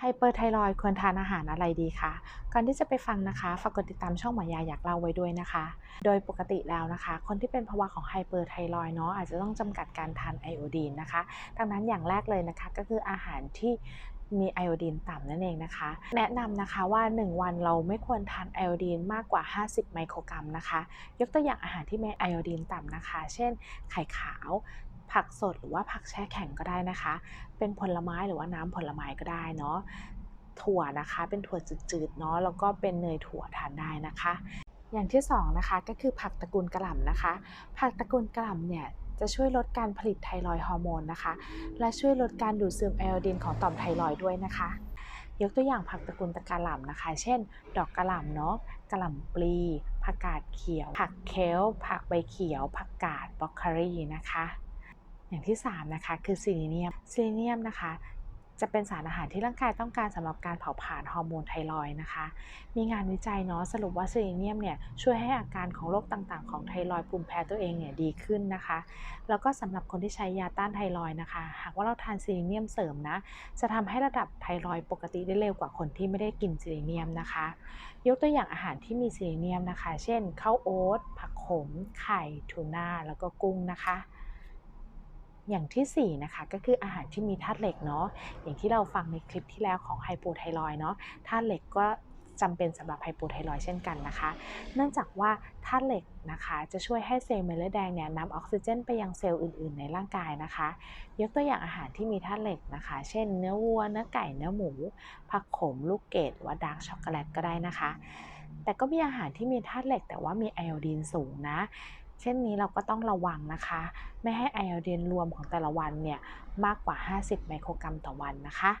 ไฮเปอร์ไทรอยควรทานอาหารอะไรดีคะ ก่อนที่จะไปฟังนะคะ ฝากกดติดตามช่องหมอยาอยากเล่าไว้ด้วยนะคะ โดยปกติแล้วนะคะ คนที่เป็นภาวะของไฮเปอร์ไทรอยเนาะอาจจะต้องจำกัดการทานไอโอดีนนะคะ ดังนั้นอย่างแรกเลยนะคะก็คืออาหารที่มีไอโอดีนต่ำนั่นเองนะคะ แนะนำนะคะว่า 1 วันเราไม่ควรทานไอโอดีนมากกว่า 50 ไมโครกรัมนะคะ ยกตัวอย่างอาหารที่มีไอโอดีนต่ำนะคะ เช่น ไข่ขาว ผักสดหรือว่าผักแช่แข็งก็ได้นะคะ เป็นผลไม้หรือว่าน้ำผลไม้ก็ได้เนาะถั่วนะคะเป็นถั่วจืดๆเนาะแล้วก็เป็นเนยถั่วทานได้นะคะ อย่างที่สองนะคะก็คือผักตระกูลกระหล่ำนะคะ ผักตระกูลกระหล่ำเนี่ยจะช่วยลดการผลิตไทรอยฮอร์โมนนะคะ และช่วยลดการดูดซึมไอโอดีนของต่อมไทรอยด้วยนะคะ ยกตัวอย่างผักตระกูลตะกะหล่ำนะคะ เช่น ดอกกะหล่ำเนาะกะหล่ำปลีผักกาดเขียว ผักเคลผักใบเขียว ผักกาดบรอกโคลีนะคะ อย่างที่ 3 นะคะ คือซีลิเนียมซีลิเนียมนะคะจะเป็นสารอาหารที่ร่างกายต้องการสำหรับการเผาผลาญฮอร์โมนไทรอยนะคะ มีงานวิจัยเนาะสรุปว่าซีลิเนียมเนี่ยช่วยให้อาการของโรคต่างๆ ของไทรอยภูมิแพ้ตัวเองเนี่ยดีขึ้นนะคะ แล้วก็สำหรับคนที่ใช้ยาต้านไทรอยนะคะ หากว่าเราทานซีลิเนียมเสริมนะ จะทำให้ระดับไทรอยปกติได้เร็วกว่าคนที่ไม่ได้กินซีลิเนียมนะคะ ยกตัวอย่างอาหารที่มีซีลิเนียมนะคะ เช่นข้าวโอ๊ตผักขม ไข่ทูน่าแล้วก็กุ้งนะคะ อย่างที่4นะคะก็คืออาหารที่มีธาตุเหล็กเนาะอย่างที่เราฟังในคลิปที่แล้วของไฮโปไทรอยเนาะธาตุเหล็กก็จำเป็นสำหรับไฮโปไทรอยเช่นกันนะคะ เนื่องจากว่าธาตุเหล็กนะคะจะช่วยให้เซลล์เม็ดเลือดแดงเนี่ยนำออกซิเจนไปยังเซลล์อื่นๆ ในร่างกายนะคะ ยกตัวอย่างอาหารที่มีธาตุเหล็กนะคะ เช่นเนื้อวัว เนื้อไก่ เนื้อหมู ผักขม ลูกเกดหรือว่าดาร์กช็อกโกแลตก็ได้นะคะ แต่ก็มีอาหารที่มีธาตุเหล็ก แต่ว่ามีไอโอดีนสูงนะ เช่นนี้เราก็ต้องระวังนะคะ ไม่ให้ไอโอดีนรวมของแต่ละวันเนี่ยมากกว่า 50 ไมโครกรัมต่อวันนะคะ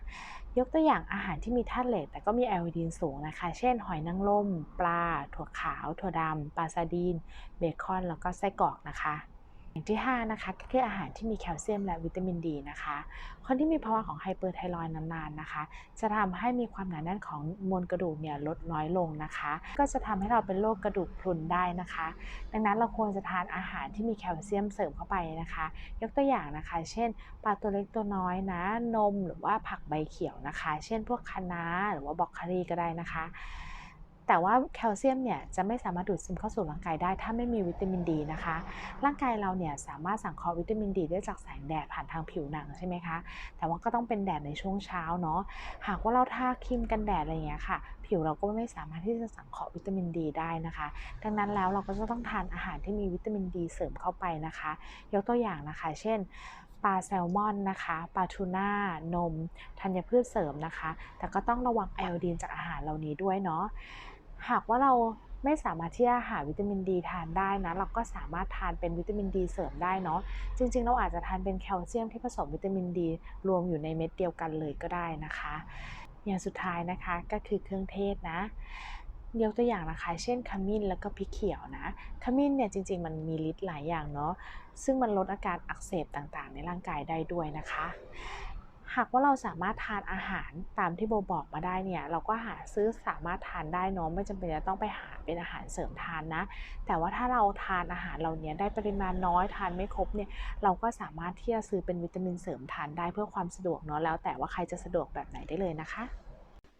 ยกตัวอย่างอาหารที่มีธาตุเหล็กแต่ก็มีไอโอดีนสูงนะคะ เช่น หอยนางรมปลา ถั่วขาว ถั่วดำปลาซาดีน เบคอน แล้วก็ไส้กรอกนะคะ อย่างที่ 5 นะคะก็คืออาหารที่มีแคลเซียมและวิตามินดีนะคะ คนที่มีภาวะของไฮเปอร์ไทรอยด์นานๆนะคะ จะทำให้มีความหนาแน่นของมวลกระดูกเนี่ยลดน้อยลงนะคะ ก็จะทำให้เราเป็นโรคกระดูกพรุนได้นะคะ ดังนั้นเราควรจะทานอาหารที่มีแคลเซียมเสริมเข้าไปนะคะ ยกตัวอย่างนะคะ เช่นปลาตัวเล็กตัวน้อยนะนมหรือว่าผักใบเขียวนะคะ เช่นพวกคะน้าหรือว่าบรอกโคลีก็ได้นะคะ แต่ว่าแคลเซียมเนี่ยจะไม่สามารถดูดซึมเข้าสู่ร่างกายได้ถ้าไม่มีวิตามินดีนะคะ ร่างกายเราเนี่ยสามารถสังเคราะห์วิตามินดีได้จากแสงแดดผ่านทางผิวหนังใช่ไหมคะ แต่ว่าก็ต้องเป็นแดดในช่วงเช้าเนาะ หากว่าเราทาครีมกันแดดอะไรอย่างเงี้ยค่ะ ผิวเราก็ไม่สามารถที่จะสังเคราะห์วิตามินดีได้นะคะ ดังนั้นแล้วเราก็จะต้องทานอาหารที่มีวิตามินดีเสริมเข้าไปนะคะ ยกตัวอย่างนะคะ เช่นปลาแซลมอนนะคะปลาทูน่า นม ธัญพืชเสริมนะคะ แต่ก็ต้องระวังไอโอดีนจากอาหารเหล่านี้ด้วยเนาะ หากว่าเราไม่สามารถที่จะหาวิตามินดีทานได้นะ เราก็สามารถทานเป็นวิตามินดีเสริมได้เนาะจริง ๆ เราอาจจะทานเป็นแคลเซียมที่ผสมวิตามินดีรวมอยู่ในเม็ดเดียวกันเลยก็ได้นะคะ อย่างสุดท้ายนะคะก็คือเครื่องเทศนะยกตัวอย่างนะคะ เช่นขมิ้นแล้วก็พริกเขียวนะ ขมิ้นเนี่ยจริง ๆ มันมีฤทธิ์หลายอย่างเนาะ ซึ่งมันลดอาการอักเสบต่างๆ ในร่างกายได้ด้วยนะคะ หากว่าเราสามารถทานอาหารตามที่โบบอกมาได้เนี่ย เราก็หาซื้อสามารถทานได้เนาะไม่จำเป็นจะต้องไปหาเป็นอาหารเสริมทานนะ แต่ว่าถ้าเราทานอาหารเหล่านี้ได้ปริมาณน้อยทานไม่ครบเนี่ยเราก็สามารถที่จะซื้อเป็นวิตามินเสริมทานได้เพื่อความสะดวกเนาะแล้วแต่ว่าใครจะสะดวกแบบไหนได้เลยนะคะ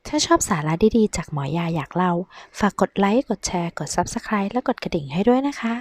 ถ้าชอบสาระดีๆ จากหมอยาอยากเล่า ฝากกดไลค์ กดแชร์ กด Subscribe และกดกระดิ่งให้ด้วยนะคะ